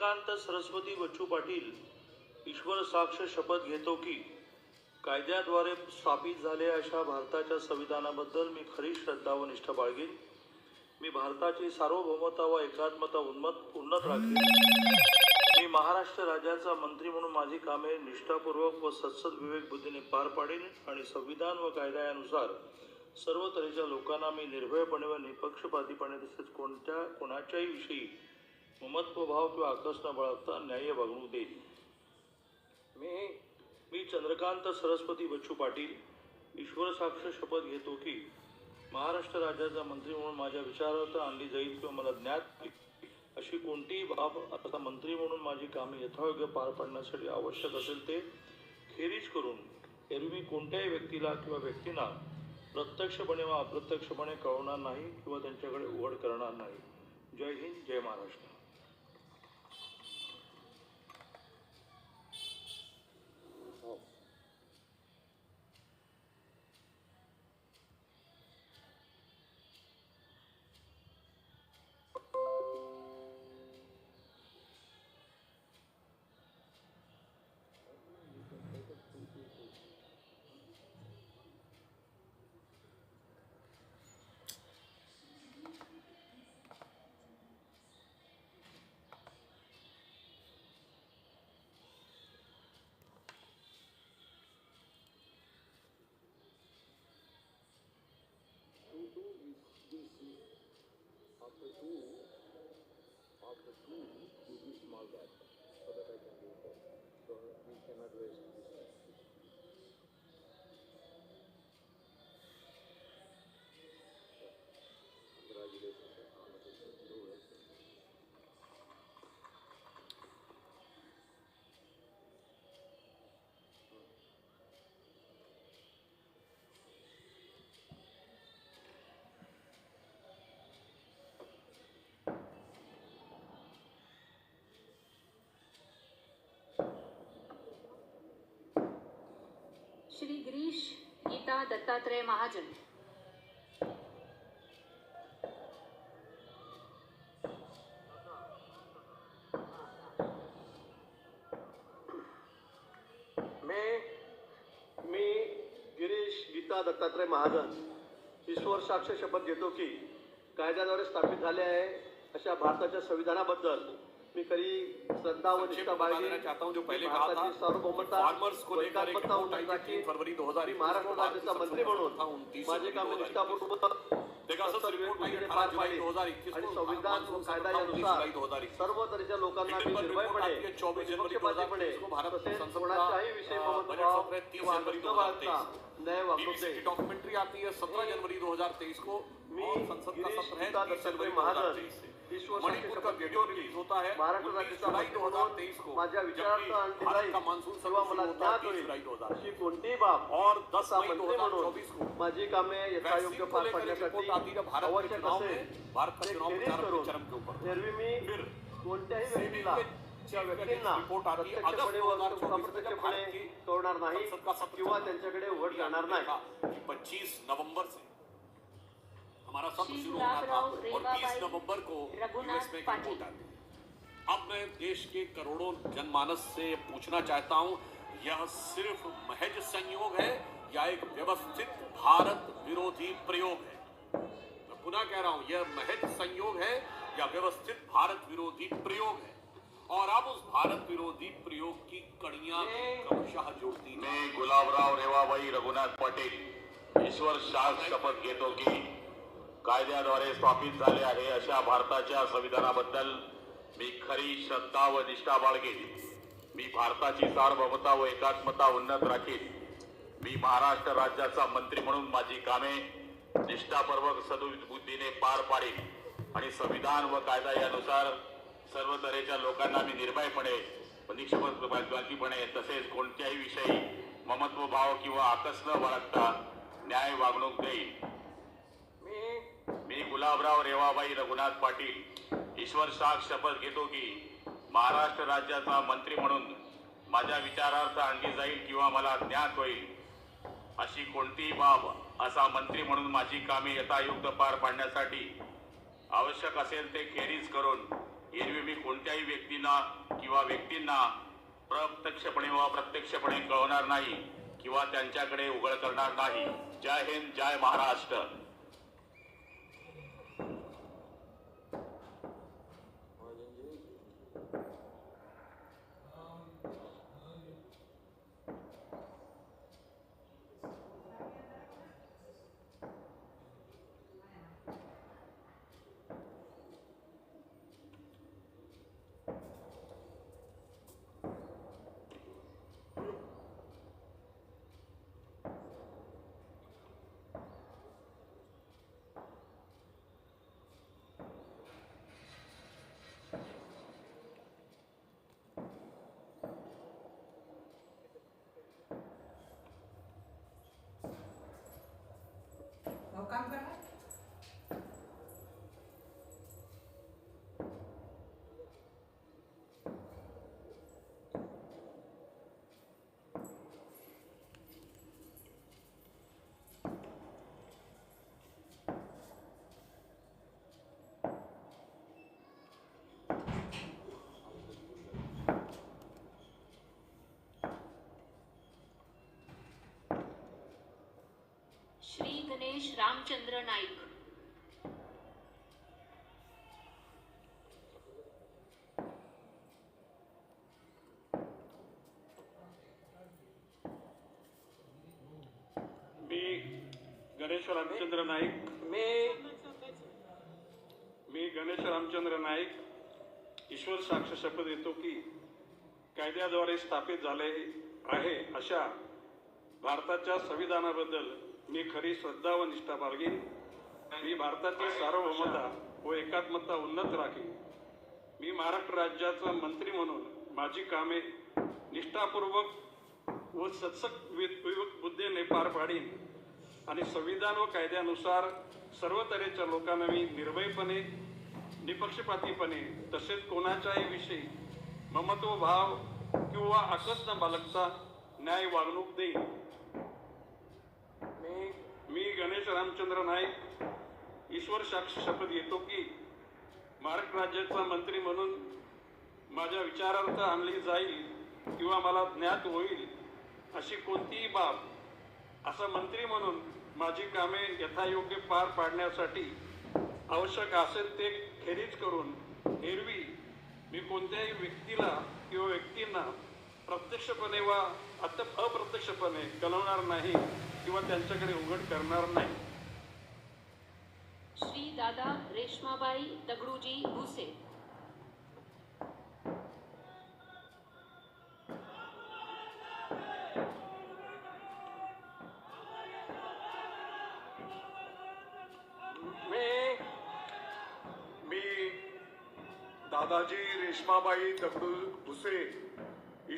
चंद्रकांत सरस्वती बच्चू पाटील ईश्वर साक्ष शपथ घेतो की कायद्याद्वारे स्थापित झालेल्या अशा भारताच्या संविधानाबद्दल मी खरी श्रद्धा व निष्ठा बाळगेन. मी भारताची सार्वभौमता व एकात्मता उन्मत उन्नत राखेन. मी महाराष्ट्र राज्याचा मंत्री म्हणून माझी कामे निष्ठापूर्वक व सत्सद विवेक बुद्धीने पार पाडेन आणि संविधान व कायद्यानुसार सर्व तऱ्हेच्या लोकांना मी निर्भयपणे व निपक्षपातीपणे तसेच कोणत्या कोणाच्याही विषयी ममत्वभाव किंवा आकस न बाळगता वागणूक देईल मी मी चंद्रकांत सरस्वती बच्चू पाटील ईश्वर साक्ष शपथ घेतो की महाराष्ट्र राज्याचा मंत्री म्हणून माझ्या विचारार्थ आणली जाईल किंवा मला ज्ञात अशी कोणतीही बाब आता मंत्री म्हणून माझी कामे यथायोग्य पार पाडण्यासाठी आवश्यक असेल ते खेरीज करून एरवी मी कोणत्याही व्यक्तीला किंवा व्यक्तींना प्रत्यक्षपणे व अप्रत्यक्षपणे कळवणार नाही किंवा त्यांच्याकडे उघड करणार नाही. जय हिंद जय Maharashtra. the two of the two to be small gap so that I can do it. So we cannot waste. Shri Girish Gita Dattatray Mahajan. मी मी गिरीश गीता दत्तात्रय महाजन ईश्वर साक्ष शपथ घेतो की कायद्याद्वारे स्थापित झाले आहे अशा भारताच्या संविधानाबद्दल मी खरी श्रद्धा व निष्ठा देना चाहता हूं जो पहले कहा था सार्वभौमता फार्मर्स को लेकर एक रिपोर्ट आई थी राखीन. 3 फरवरी 2021 मी महाराष्ट्र राज्याचा मंत्री म्हणून था 29 माझे कामे निष्ठापूर्वक पेगासस सत्सद रिपोर्ट आई विवेक 18 पार जुलाई पाडेन. 2021 आणि को संविधान व मानसून सत्र था 19 कायद्यानुसार जुलाई 2021 सर्व तऱ्हेच्या लोकांना निर्भयपणे आती 24 जनवरी निपक्षपातीपणे 2023 को भारत तसेच संसद का कोणाच्याही विषयी अ, बजट ममत्वभाव सत्र 30 किंवा जनवरी आकस न बाळगता 2023 न्याय वागणूक बीबीसी की देईन डॉक्यूमेंट्री आती है 17 जनवरी 2023 को संसद का सत्र है गीता 30 जनवरी दत्तात्रय महाजन 2023 से ईश्वर मणिपुर का साक्ष वीडियो शपथ रिलीज होता है महाराष्ट्र 19 राज्याचा जुलाई मंत्री म्हणून 2023 को माझ्या विचारार्थ जबकि आणली भारत जाईल का मानसून किंवा सत्र मला शुरू होता है ज्ञात 30 होईल जुलाई 2023 अशी कोणतीही बाब और 10 असा मई मंत्री म्हणून 2024 को। माझी कामे यथायोग्य वैक्सीन को पार लेकर एक पाडण्यासाठी रिपोर्ट आती है भारत के आवश्यक चुनाव असेल में भारत का ते चुनाव खेरीज प्रचार करून अपने चरम के ऊपर। एरवी मी फिर कोणत्याही CBI व्यक्तीला के त्या chief व्यक्तींना रिपोर्ट आती है प्रत्यक्षपणे अगस्त व 2024 में जब अप्रत्यक्षपणे भारत की कळणार नाही संसद का सत्र किंवा चला। त्यांच्याकडे उघड जाणार हमने नाही. देखा कि 25 नवंबर से हमारा सत्र शुरू होना था और रेवाबाई 30 नवंबर को यूएस में। रिपोर्ट आती है। अब मैं देश के करोड़ों जनमानस से पूछना चाहता हूँ यह सिर्फ़ महज संयोग है या एक व्यवस्थित भारत विरोधी प्रयोग है? मैं पुनः कह रहा हूँ यह महज संयोग है या व्यवस्थित भारत विरोधी प्रयोग है? और अब उस भारत विरोधी प्रयोग की कड़ियाँ क्रमशः जोड़ती हैं मी गुलाबराव रेवाबाई रघुनाथ पटेल ईश्वर शाह शपथ घेतो की कायद्याद्वारे स्थापित झाले आहे अशा भारताच्या संविधानाबद्दल मी खरी श्रद्धा व निष्ठा बाळगेन. मी भारताची सार्वभौमता व एकात्मता उन्नत राखीन. मी महाराष्ट्र राज्याचा मंत्री म्हणून माझी कामे निष्ठापूर्वक सदुबुद्धीने पार पाडेन आणि संविधान व कायदा यानुसार सर्व तऱ्हेच्या लोकांना मी निर्भयपणे व निष्पक्षपातीपणे तसेच कोणत्याही विषयी ममत्वभाव किंवा आकस्म न बाळगता न्याय वागणूक देईन. गुलाबराव रेवाबाई रघुनाथ पाटील ईश्वर साख शपथ घेतो की महाराष्ट्र राज्याचा मंत्री म्हणून माझ्या विचारार्थ आणली जाईल किंवा मला ज्ञात होईल. अशी कोणतीही बाब असा मंत्री म्हणून माझी कामे यथायुक्त पार पाडण्यासाठी आवश्यक असेल ते खेरीज करून एरवी मी कोणत्याही व्यक्तींना किंवा व्यक्तींना प्रत्यक्षपणे व प्रत्यक्षपणे कळवणार नाही किंवा त्यांच्याकडे उघड करणार नाही. जय हिंद जय महाराष्ट्र. काम करा श्री गणेश रामचंद्र नाईक. मी गणेश रामचंद्र नाईक. मी मी गणेश रामचंद्र नाईक. ईश्वर साक्ष शपथ घेतो की कायद्याद्वारे स्थापित झाले आहे अशा भारताच्या संविधानाबद्दल मी खरी श्रद्धा व निष्ठा बाळगीन. मी भारतातील सार्वभौमता व एकात्मता उन्नत राखीन. मी महाराष्ट्र राज्याचा मंत्री म्हणून माझी कामे निष्ठापूर्वक व सत्सक बुद्धीने पार पाडीन आणि संविधान व कायद्यानुसार सर्व तऱ्हेच्या लोकांना मी निर्भयपणे निपक्षपातीपणे तसेच कोणाच्याही विषयी ममत्व भाव किंवा आकस न बालकता न्याय वागणूक देईन. मी गणेश रामचंद्र नाईक ईश्वर साक्ष शपथ घेतो की महाराष्ट्र राज्याचा मंत्री म्हणून माझ्या विचारार्थ आणली जाईल किंवा मला ज्ञात होईल अशी कोणतीही बाब असा मंत्री म्हणून माझी कामे यथायोग्य पार पाडण्यासाठी आवश्यक असेल ते खेरीज करून एरवी मी कोणत्याही व्यक्तीला किंवा व्यक्तींना प्रत्यक्षपणे वा अत अप्रत्यक्षपणे कळवणार नाही किंवा त्यांच्याकडे उघड करणार नाही. श्री दादा रेश्माबाई दगडूजी भुसे. मी मी दादाजी रेश्माबाई दगडू भुसे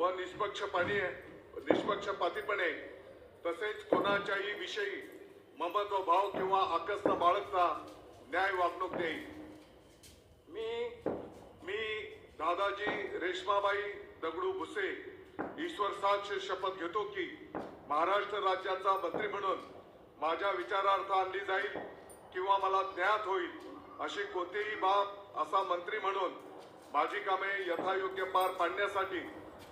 व निष्पक्षपणे निष्पक्षपातीपणे तसेच कोणाच्याही विषयी ममत्व भाव किंवा आकस बाळगता न्याय वागणूक देईल. मी मी दादाजी रेश्माबाई दगडू भुसे ईश्वर साक्ष शपथ घेतो की महाराष्ट्र राज्याचा मंत्री म्हणून माझ्या विचारार्थ आणली जाईल किंवा मला ज्ञात होईल अशी कोणतीही बाब असा मंत्री म्हणून माझी कामे यथायोग्य पार पाडण्यासाठी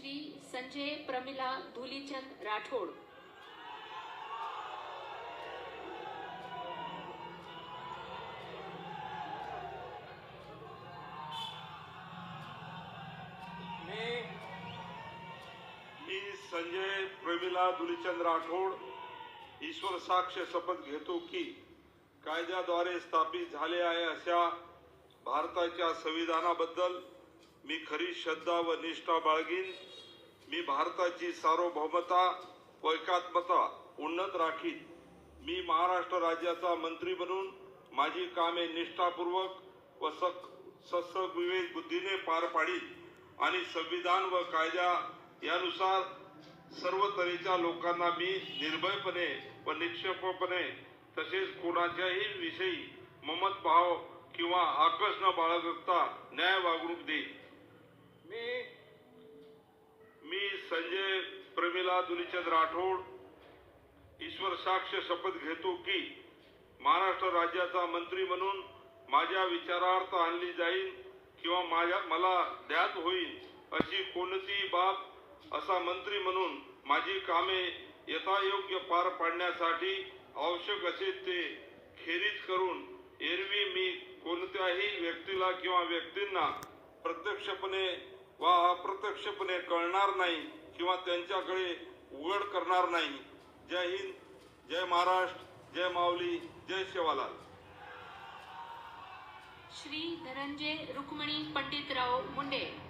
श्री संजय प्रमिला धुलीचंद राठोड. मी संजय प्रमिला धुलीचंद राठोड ईश्वर साक्ष शपथ घेतो की कायद्याद्वारे स्थापित झाले आहे अशा भारताच्या संविधानाबद्दल मी खरी श्रद्धा व निष्ठा बाळगीन. मी भारताची सार्वभौमता व एकात्मता उन्नत राखीन. मी महाराष्ट्र राज्याचा मंत्री बनून माझी कामे निष्ठापूर्वक व सक विवेक बुद्धीने पार पाडीन आणि संविधान व कायद्या यानुसार सर्व तऱ्हेच्या लोकांना मी निर्भयपणे व निक्षेपपणे तसेच कोणाच्याही विषयी ममत भाव किंवा आकर्ष न बाळगता न्याय वागणूक देईन. मी मी संजय प्रमिला दुलीचंद राठोड ईश्वर साक्ष शपथ घेतो की महाराष्ट्र राज्याचा मंत्री म्हणून माझ्या विचारार्थ आणली जाईल किंवा माझ्या मला द्यात होईल अशी कोणतीही बाब असा मंत्री म्हणून माझी कामे यथायोग्य पार पाडण्यासाठी आवश्यक असे ते खेरीज करून एरवी मी कोणत्याही व्यक्तीला किंवा व्यक्तींना प्रत्यक्षपणे वा अप्रत्यक्षपणे कळणार नाही किंवा त्यांच्याकडे उघड करणार नाही. जय हिंद जय महाराष्ट्र जय माऊली जय शेवालाल. श्री धनंजय रुक्मणी पंडितराव मुंडे.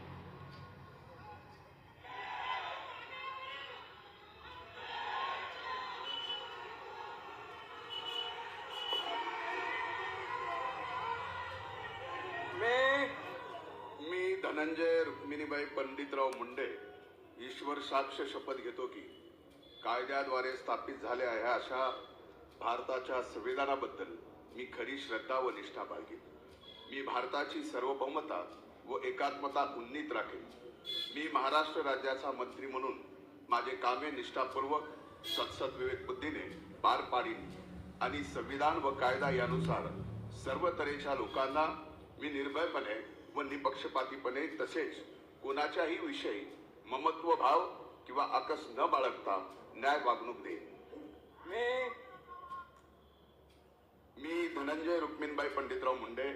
ईश्वर साक्ष शपथ घेतो की कायद्याद्वारे स्थापित झाल्या आहे अशा भारताच्या संविधानाबद्दल मी खरी श्रद्धा व निष्ठा बाळगेन. मी भारताची सार्वभौमता व एकात्मता उन्नीत राखेन. मी महाराष्ट्र राज्याचा मंत्री म्हणून माझे कामे निष्ठापूर्वक सत्सत विवेक बुद्धीने पार पाडीन आणि संविधान व कायदा यानुसार सर्व तऱ्हेच्या लोकांना मी निर्भयपणे व निपक्षपातीपणे तसेच कोणाच्याही विषयी ममत्व भाव किंवा आकस न बाळगता न्याय वागणूक देईन मी मी धनंजय रुक्मिणबाई पंडितराव मुंडे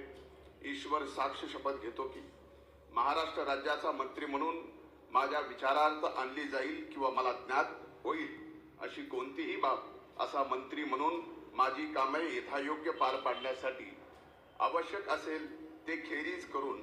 ईश्वर साक्ष शपथ घेतो की महाराष्ट्र राज्याचा मंत्री म्हणून माझ्या विचारार्थ आणली जाईल किंवा मला ज्ञात होईल अशी कोणतीही बाब असा मंत्री म्हणून माझी कामे यथायोग्य पार पाडण्यासाठी आवश्यक असेल ते खेरीज करून